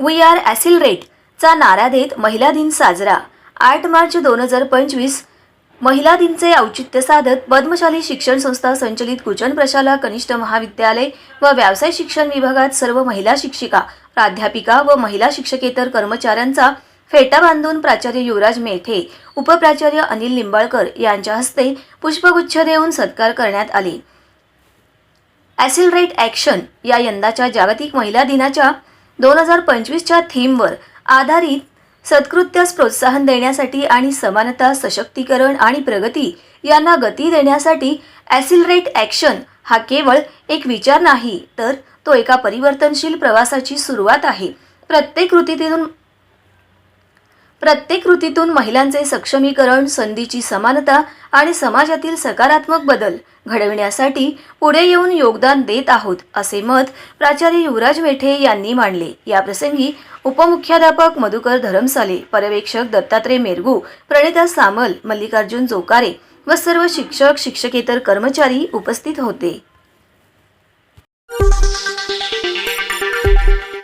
We R ॲसिलरेटचा नारा देत महिला दिन साजरा. आठ मार्च दोन हजार पंचवीस महिला दिनचे औचित्य साधत पद्मशाली शिक्षण संस्था संचलित कुचन प्रशाला कनिष्ठ महाविद्यालय व व्यवसाय शिक्षण विभागात सर्व महिला शिक्षिका प्राध्यापिका व महिला शिक्षकेतर कर्मचाऱ्यांचा फेटा बांधून प्राचार्य युवराज मेठे उपप्राचार्य अनिल लिंबाळकर यांच्या हस्ते पुष्पगुच्छ देऊन सत्कार करण्यात आले. ॲसिलरेट ॲक्शन या यंदाच्या जागतिक महिला दिनाच्या दोन हजार पंचवीसच्या थीमवर आधारित सत्कृत्यास प्रोत्साहन देण्यासाठी आणि समानता सशक्तीकरण आणि प्रगती यांना गती देण्यासाठी ॲसिलरेट ॲक्शन हा केवळ एक विचार नाही तर तो एका परिवर्तनशील प्रवासाची सुरुवात आहे. प्रत्येक कृतीतून प्रत्येक कृतीतून महिलांचे सक्षमीकरण संधीची समानता आणि समाजातील सकारात्मक बदल घडविण्यासाठी पुढे येऊन योगदान देत आहोत असे मत प्राचार्य युवराज मेठे यांनी मांडले. याप्रसंगी उपमुख्याध्यापक मधुकर धरमसाले पर्यवेक्षक दत्तात्रय मेरगू प्रणिता सामल मल्लिकार्जुन जोकारे व सर्व शिक्षक शिक्षकेतर कर्मचारी उपस्थित होते.